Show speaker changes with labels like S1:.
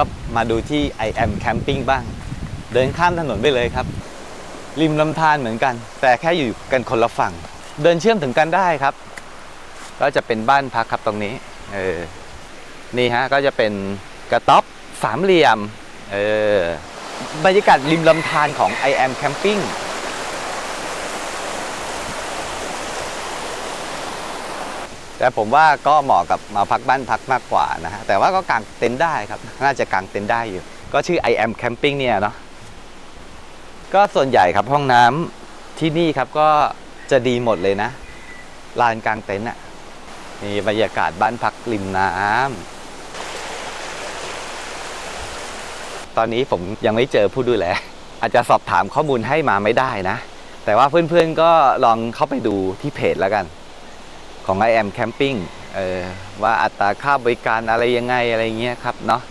S1: ก็มาดูที่ I am camping บ้าง เดินข้ามถนนไปเลยครับ ริมลำธารเหมือนกัน แต่แค่อยู่กันคนละฝั่ง เดินเชื่อมถึงกันได้ครับ ก็จะเป็นบ้านพักครับตรงนี้ เออ นี่ฮะก็จะเป็นกระต๊อบสามเหลี่ยม เออบรรยากาศริมลำธารของ I am camping แต่ผมว่าก็เหมาะกับมาพักบ้านพักมากกว่านะฮะแต่ว่าก็กางเต็นท์ได้ครับ น่าจะกางเต็นท์ได้อยู่ ก็ชื่อ I am camping เนี่ยเนาะก็ส่วนใหญ่ครับห้องน้ำที่นี่ครับก็จะดีหมดเลยนะลานกลางเต็นท์อะมีบรรยากาศบ้านพักริมน้ำตอนนี้ผมยังไม่เจอผู้ดูแล อาจจะสอบถามข้อมูลให้มาไม่ได้นะ แต่ว่าเพื่อนๆก็ลองเข้าไปดูที่เพจแล้วกัน ของ I อแอมแคมปิ้งว่าอัตราค่าบริการอะไรยังไงอะไรเงี้ยครับเนาะ